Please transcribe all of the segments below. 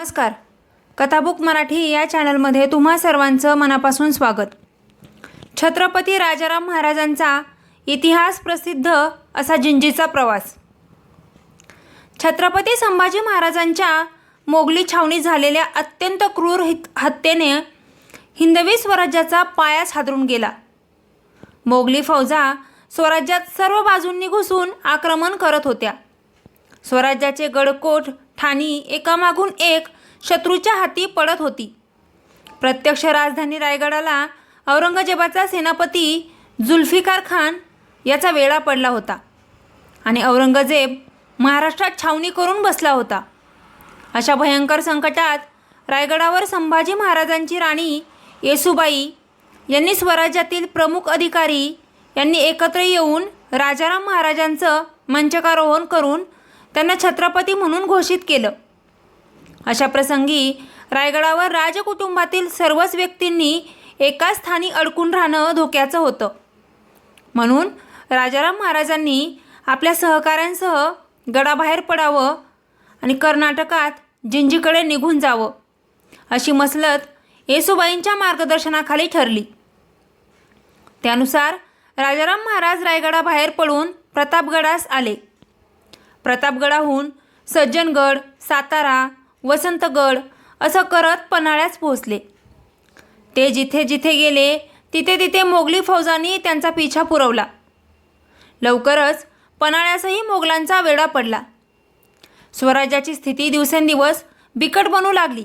नमस्कार. कथाबुक मराठी या चॅनलमध्ये तुम्हा सर्वांचं मनापासून स्वागत. छत्रपती राजाराम महाराजांचा इतिहास प्रसिद्ध असा जिंजीचा प्रवास. छत्रपती संभाजी महाराजांच्या मोगली छावणी झालेल्या अत्यंत क्रूर हित हत्येने हिंदवी स्वराज्याचा पायाच हादरून गेला. मोगली फौजा स्वराज्यात सर्व बाजूंनी घुसून आक्रमण करत होत्या. स्वराज्याचे गडकोट ठाणी एकामागून एक शत्रूच्या हाती पडत होती. प्रत्यक्ष राजधानी रायगडाला औरंगजेबाचा सेनापती जुल्फिकार खान याचा वेळा पडला होता आणि औरंगजेब महाराष्ट्रात छावणी करून बसला होता. अशा भयंकर संकटात रायगडावर संभाजी महाराजांची राणी येसुबाई यांनी स्वराज्यातील प्रमुख अधिकारी यांनी एकत्र येऊन राजाराम महाराजांचं मंचकारोहण करून त्यांना छत्रपती म्हणून घोषित केलं. अशा प्रसंगी रायगडावर राजकुटुंबातील सर्वच व्यक्तींनी एकाच स्थानी अडकून राहणं धोक्याचं होतं. म्हणून राजाराम महाराजांनी आपल्या सहकाऱ्यांसह गडाबाहेर पडावं आणि कर्नाटकात जिंजीकडे निघून जावं अशी मसलत येसुबाईंच्या मार्गदर्शनाखाली ठरली. त्यानुसार राजाराम महाराज रायगडाबाहेर पडून प्रतापगडास आले. प्रतापगडाहून सज्जनगड सातारा वसंतगड असं करत पन्हाळ्यास पोहोचले. ते जिथे जिथे गेले तिथे तिथे मोगली फौजांनी त्यांचा पिछा पुरवला. लवकरच पन्हाळ्यासही मोगलांचा वेढा पडला. स्वराज्याची स्थिती दिवसेंदिवस बिकट बनू लागली.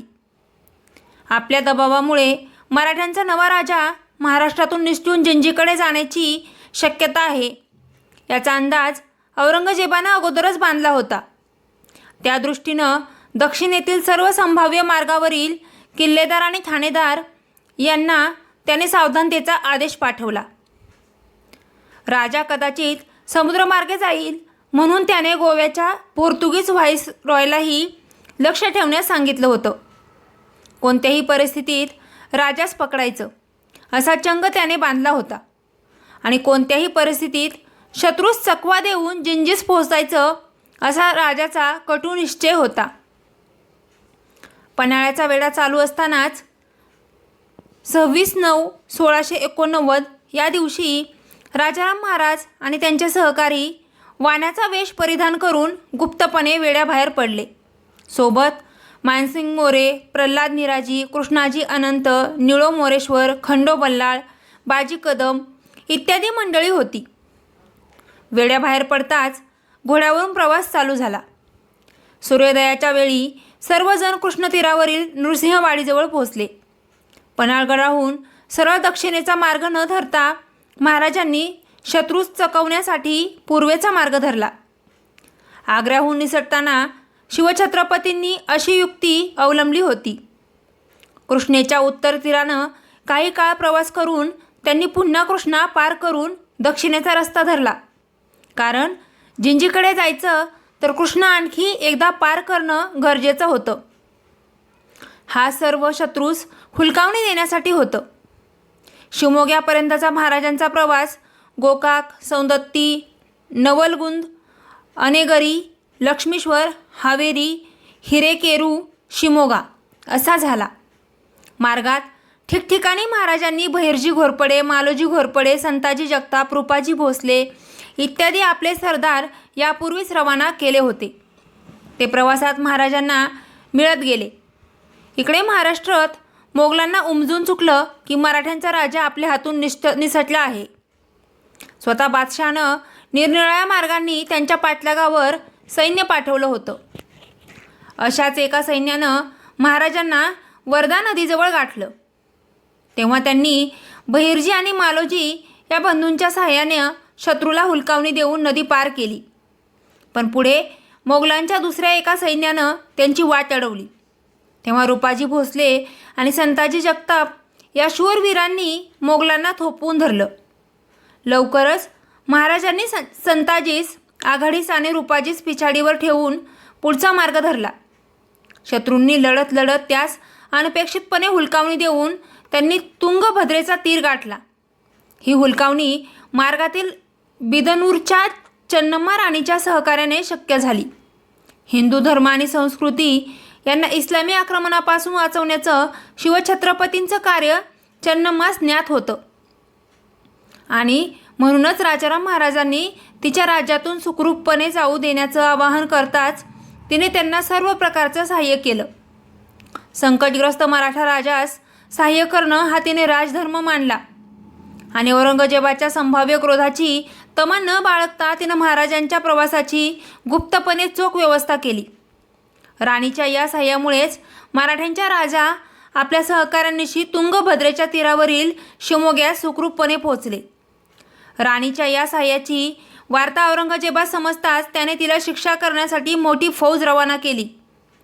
आपल्या दबावामुळे मराठ्यांचा नवा राजा महाराष्ट्रातून निसटून जिंजीकडे जाण्याची शक्यता आहे. याचा अंदाज औरंगजेबानं अगोदरच बांधला होता. त्या दृष्टीनं दक्षिणेतील सर्व संभाव्य मार्गावरील किल्लेदार आणि ठाणेदार यांना त्याने सावधानतेचा आदेश पाठवला. राजा कदाचित समुद्रमार्गे जाईल म्हणून त्याने गोव्याच्या पोर्तुगीज व्हाईस रॉयलाही लक्ष ठेवण्यास सांगितलं होतं. कोणत्याही परिस्थितीत राजास पकडायचं असा चंग त्याने बांधला होता आणि कोणत्याही परिस्थितीत शत्रूस चकवा देऊन जिंजीस पोहोचायचं असा राजाचा कटू निश्चय होता. पन्हाळ्याचा वेढा चालू असतानाच सव्वीस नऊ सोळाशे एकोणनव्वद या दिवशी राजाराम महाराज आणि त्यांचे सहकारी वाण्याचा वेश परिधान करून गुप्तपणे वेड्याबाहेर पडले. सोबत मानसिंग मोरे प्रल्हाद निराजी कृष्णाजी अनंत निळो मोरेश्वर खंडो बल्लाळ बाजी कदम इत्यादी मंडळी होती. वेड्याबाहेर पडताच घोड्यावरून प्रवास चालू झाला. सूर्योदयाच्या वेळी सर्वजण कृष्णतीरावरील नृसिंहवाडीजवळ पोहोचले. पन्हाळगडाहून सरळ दक्षिणेचा मार्ग न धरता महाराजांनी शत्रूस चकवण्यासाठी पूर्वेचा मार्ग धरला. आग्र्याहून निसटताना शिवछत्रपतींनी अशी युक्ती अवलंबली होती. कृष्णेच्या उत्तर तीरानं काही काळ प्रवास करून त्यांनी पुन्हा कृष्णा पार करून दक्षिणेचा रस्ता धरला. कारण जिंजीकडे जायचं तर कृष्णा आणखी एकदा पार करणं गरजेचं होतं. हा सर्व शत्रूस हुलकावणी देण्यासाठी होतं. शिवमोग्यापर्यंतचा महाराजांचा प्रवास गोकाक सौंदत्ती नवलगुंद अनेगरी लक्ष्मीश्वर हावेरी हिरेकेरू शिमोगा असा झाला. मार्गात ठिकठिकाणी महाराजांनी भैरजी घोरपडे मालोजी घोरपडे संताजी जगताप रूपाजी भोसले इत्यादी आपले सरदार यापूर्वीच रवाना केले होते. ते प्रवासात महाराजांना मिळत गेले. इकडे महाराष्ट्रात मोगलांना उमजून चुकलं की मराठ्यांचा राजा आपल्या हातून निष्ठ निसटला आहे. स्वतः बादशहानं निरनिराळ्या मार्गांनी त्यांच्या पाठलागावर सैन्य पाठवलं होतं. अशाच एका सैन्यानं महाराजांना वर्धा नदीजवळ गाठलं. तेव्हा त्यांनी बहिर्जी आणि मालोजी या बंधूंच्या सहाय्याने शत्रूला हुलकावणी देऊन नदी पार केली. पण पुढे मोगलांच्या दुसऱ्या एका सैन्यानं त्यांची वाट अडवली. तेव्हा रुपाजी भोसले आणि संताजी जगताप या शूरवीरांनी मोगलांना थोपवून धरलं. लवकरच महाराजांनी सं संताजीस आघाडीस आणि रुपाजीस पिछाडीवर ठेवून पुढचा मार्ग धरला. शत्रूंनी लढत लढत त्यास अनपेक्षितपणे हुलकावणी देऊन त्यांनी तुंगभद्रेचा तीर गाठला. ही हुलकावणी मार्गातील बिदनूरच्या चन्नम्मा राणीच्या सहकार्याने शक्य झाली. हिंदू धर्म आणि संस्कृती यांना इस्लामी आक्रमणापासून वाचवण्याचं शिवछत्रपतींचं कार्य चन्नम्मास ज्ञात होतं. आणि म्हणूनच राजाराम महाराजांनी तिच्या राज्यातून सुखरूपपणे जाऊ देण्याचं आवाहन करताच तिने त्यांना सर्व प्रकारचं सहाय्य केलं. संकटग्रस्त मराठा राजास सहाय्य करणं हा तिने राजधर्म मानला. आणि औरंगजेबाच्या संभाव्य क्रोधाची तमा न बाळगता तिनं महाराजांच्या प्रवासाची गुप्तपणे चोख व्यवस्था केली. राणीच्या या सहाय्यामुळेच मराठ्यांच्या राजा आपल्या सहकाऱ्यांनीशी तुंगभद्रेच्या तीरावरील शिमोग्यास सुखरूपपणे पोहोचले. राणीच्या या सहाय्याची वार्ता औरंगजेबास समजताच त्याने तिला शिक्षा करण्यासाठी मोठी फौज रवाना केली.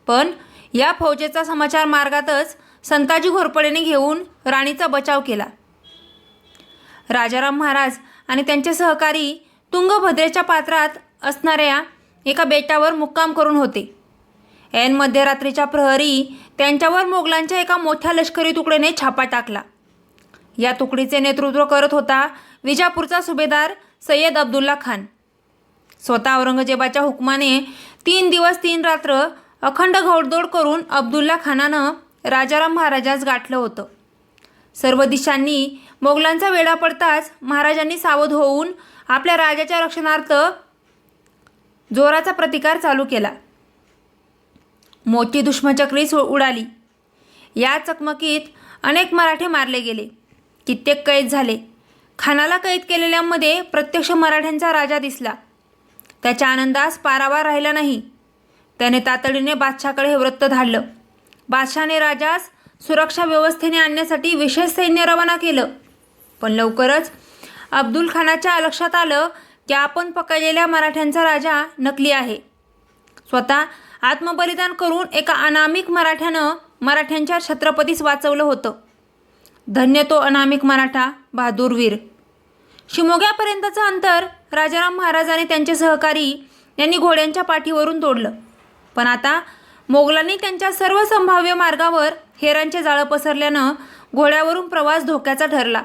पण या फौजेचा समाचार मार्गातच संताजी घोरपडेने घेऊन राणीचा बचाव केला. राजाराम महाराज आणि त्यांचे सहकारी तुंगभद्रेच्या पात्रात असणाऱ्या एका बेटावर मुक्काम करून होते. ऐन मध्यरात्रीच्या प्रहरी त्यांच्यावर मोगलांच्या एका मोठ्या लष्करी तुकडीने छापा टाकला. या तुकडीचे नेतृत्व करत होता विजापूरचा सुभेदार सय्यद अब्दुल्ला खान. स्वतः औरंगजेबाच्या हुकमाने तीन दिवस तीन रात्र अखंड घोडदोड करून अब्दुल्ला खानानं राजाराम महाराजास गाठलं होतं. सर्व दिशांनी मोगलांचा वेढा पडताच महाराजांनी सावध होऊन आपल्या राजाच्या रक्षणार्थ जोराचा प्रतिकार चालू केला. मोठी दुष्मचक्री सु उडाली. या चकमकीत अनेक मराठे मारले गेले. कित्येक कैद झाले. खानाला कैद केलेल्यांमध्ये प्रत्यक्ष मराठ्यांचा राजा दिसला. त्याच्या आनंदास पारावार राहिला नाही. त्याने तातडीने बादशाकडे हे वृत्त धाडलं. बादशाने राजास सुरक्षा व्यवस्थेने आणण्यासाठी विशेष सैन्य रवाना केलं. पण लवकरच अब्दुल खानाच्या लक्षात आलं की आपण पकडलेल्या मराठ्यांचा राजा नकली आहे. स्वतः आत्मबलिदान करून एका अनामिक मराठ्यानं मराठ्यांच्या छत्रपतीस वाचवलं होतं. धन्य तो अनामिक मराठा बहादूरवीर शिमोग्यापर्यंतचं अंतर राजाराम महाराज आणि त्यांचे सहकारी यांनी घोड्यांच्या पाठीवरून तोडलं. पण आता मोगलांनी त्यांच्या सर्व संभाव्य मार्गावर हेरांचे जाळं पसरल्यानं घोड्यावरून प्रवास धोक्याचा ठरला.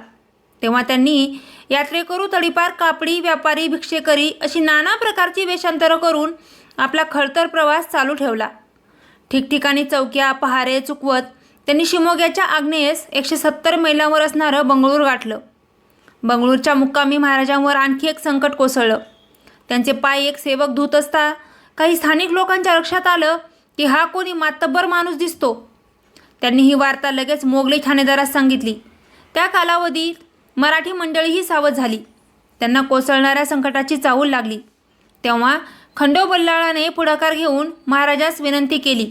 तेव्हा त्यांनी यात्रेकरू तडीपार कापडी व्यापारी भिक्षेकरी अशी नाना प्रकारची वेषांतरं करून आपला खडतर प्रवास चालू ठेवला. ठिकठिकाणी चौक्या पहारे चुकवत त्यांनी शिमोग्याच्या आग्नेयेस एकशे सत्तर मैलांवर असणारं बंगळूर गाठलं. बंगळूरच्या मुक्कामी महाराजांवर आणखी एक संकट कोसळलं. त्यांचे पाय एक सेवक धुत असता काही स्थानिक लोकांच्या लक्षात आलं की हा कोणी मातब्बर माणूस दिसतो. त्यांनी ही वार्ता लगेच मोगली ठाणेदारास सांगितली. त्या कालावधीत मराठी मंडळीही सावध झाली. त्यांना कोसळणाऱ्या संकटाची चाहूल लागली. तेव्हा खंडोबल्लाळाने पुढाकार घेऊन महाराजास विनंती केली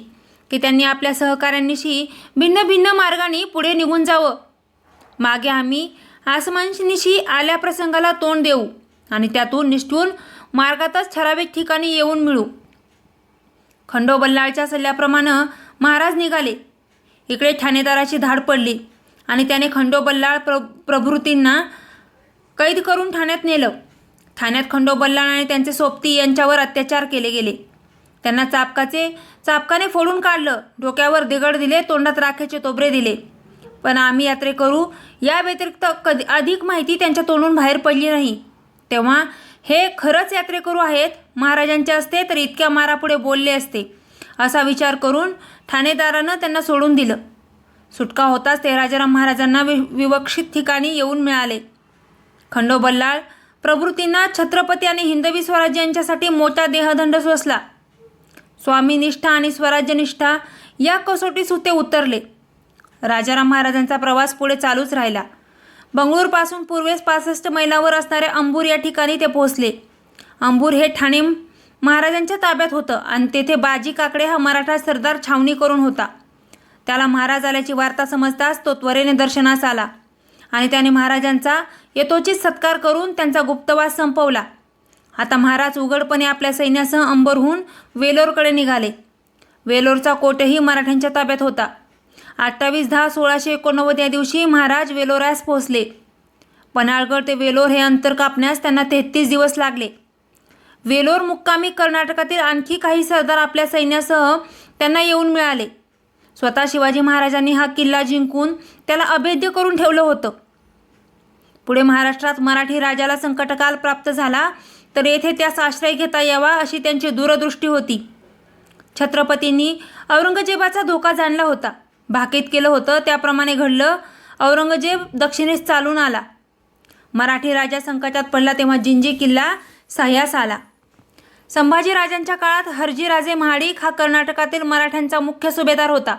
की त्यांनी आपल्या सहकाऱ्यांनीशी भिन्न भिन्न मार्गाने पुढे निघून जावं. मागे आम्ही आसमाननिशी आल्या प्रसंगाला तोंड देऊ आणि त्यातून निष्ठून मार्गातच ठराविक ठिकाणी येऊन मिळू. खंडोबल्लाळच्या सल्ल्याप्रमाणे महाराज निघाले. इकडे ठाणेदाराची धाड पडली. आणि त्याने खंडोबल्लाळ प्र प्रभृतींना कैद करून ठाण्यात नेलं. ठाण्यात खंडोबल्लाळ आणि त्यांचे सोबती यांच्यावर अत्याचार केले गेले. त्यांना चापकाचे चापकाने फोडून काढलं. डोक्यावर दिगड दिले तोंडात राखेचे तोबरे दिले. पण आम्ही यात्रे करू या व्यतिरिक्त कधी अधिक माहिती त्यांच्या तोंडून बाहेर पडली नाही. तेव्हा हे खरंच यात्रेकरू आहेत? महाराजांचे असते तर इतक्या मारापुढे बोलले असते. असा विचार करून ठाणेदारानं त्यांना सोडून दिलं. सुटका होताच ते राजाराम महाराजांना वि विवक्षित ठिकाणी येऊन मिळाले. खंडोबल्लाळ प्रभृतींना छत्रपती आणि हिंदवी स्वराज्य यांच्यासाठी मोठा देहदंड सोसला. स्वामीनिष्ठा आणि स्वराज्यनिष्ठा या कसोटीस ते उतरले. राजाराम महाराजांचा प्रवास पुढे चालूच राहिला. बंगळूरपासून पूर्वेस पासष्ट मैलावर असणाऱ्या अंबूर या ठिकाणी ते पोहोचले. अंबूर हे ठाणे महाराजांच्या ताब्यात होतं आणि तेथे बाजी काकडे हा मराठा सरदार छावणी करून होता. त्याला महाराज आल्याची वार्ता समजताच तो त्वरेने दर्शनास आला. आणि त्याने महाराजांचा यथोचित सत्कार करून त्यांचा गुप्तवास संपवला. आता महाराज उघडपणे आपल्या सैन्यासह अंबरहून वेलोरकडे निघाले. वेलोरचा कोटही मराठ्यांच्या ताब्यात होता. अठ्ठावीस दहा सोळाशे एकोणनव्वद या दिवशी महाराज वेलोरास पोहोचले. पन्हाळगड ते वेलोर हे अंतर कापण्यास त्यांना तेहतीस दिवस लागले. वेलोर मुक्कामी कर्नाटकातील आणखी काही सरदार आपल्या सैन्यासह त्यांना येऊन मिळाले. स्वतः शिवाजी महाराजांनी हा किल्ला जिंकून त्याला अभेद्य करून ठेवलं होतं. पुढे महाराष्ट्रात मराठी राजाला संकटकाल प्राप्त झाला तर येथे त्यास आश्रय घेता यावा अशी त्यांची दूरदृष्टी होती. छत्रपतींनी औरंगजेबाचा धोका जाणला होता. भाकीत केलं होतं त्याप्रमाणे घडलं औरंगजेब दक्षिणेस चालून आला. मराठी राजा संकटात पडला तेव्हा जिंजी किल्ला साह्यास आला. संभाजीराजांच्या काळात हरजीराजे महाडिक हा कर्नाटकातील मराठ्यांचा मुख्य सुभेदार होता.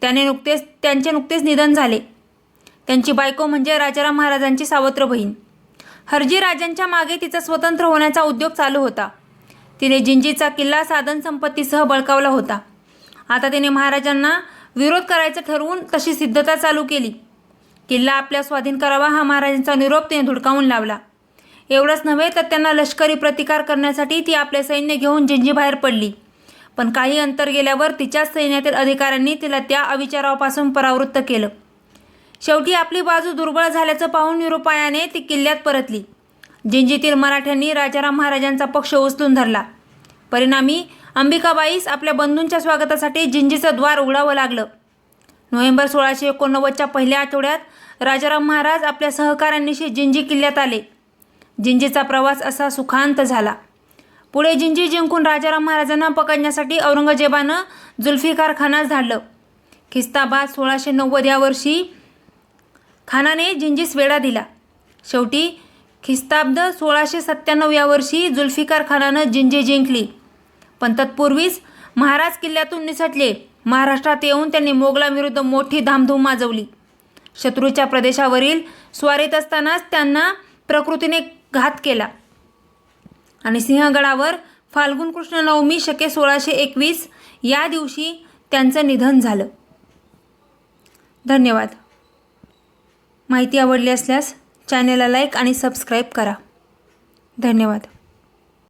त्याने नुकतेच त्यांचे नुकतेच निधन झाले. त्यांची बायको म्हणजे राजाराम महाराजांची सावत्र बहीण हरजीराजांच्या मागे तिचा स्वतंत्र होण्याचा उद्योग चालू होता. तिने जिंजीचा किल्ला साधन संपत्तीसह बळकावला होता. आता तिने महाराजांना विरोध करायचं ठरवून तशी सिद्धता चालू केली. किल्ला आपल्या स्वाधीन करावा हा महाराजांचा निरोप तिने धुडकावून लावला. एवढंच नव्हे तर त्यांना लष्करी प्रतिकार करण्यासाठी ती आपले सैन्य घेऊन जिंजीबाहेर पडली. पण काही अंतर गेल्यावर तिच्याच सैन्यातील अधिकाऱ्यांनी तिला त्या अविचारापासून परावृत्त केलं. शेवटी आपली बाजू दुर्बळ झाल्याचं पाहून निरुपायाने ती किल्ल्यात परतली. जिंजीतील मराठ्यांनी राजाराम महाराजांचा पक्ष उचलून धरला. परिणामी अंबिकाबाईस आपल्या बंधूंच्या स्वागतासाठी जिंजीचं द्वार उघडावं लागलं. नोव्हेंबर सोळाशे एकोणनव्वदच्या पहिल्या आठवड्यात राजाराम महाराज आपल्या सहकाऱ्यांनीशी जिंजी किल्ल्यात आले. जिंजीचा प्रवास असा सुखांत झाला. पुढे जिंजी जिंकून राजाराम महाराजांना पकडण्यासाठी औरंगजेबानं जुल्फिकार खानास धाडलं. खिस्ताबाद सोळाशे नव्वद या वर्षी खानाने जिंजीस वेढा दिला. शेवटी खिस्ताब्द सोळाशे सत्त्याण्णव या वर्षी जुल्फिकार खानानं जिंजी जिंकली. पण तत्पूर्वीच महाराज किल्ल्यातून निसटले. महाराष्ट्रात येऊन त्यांनी मोगलांविरुद्ध मोठी धामधूम माजवली. शत्रूच्या प्रदेशावरील स्वारीत असतानाच त्यांना प्रकृतीने घात केला. आणि सिंहगडावर फाल्गुन कृष्ण नवमी शके सोळाशे एकवीस या दिवशी त्यांचं निधन झालं. धन्यवाद. माहिती आवडली असल्यास चॅनेलला लाईक आणि सबस्क्राईब करा. धन्यवाद.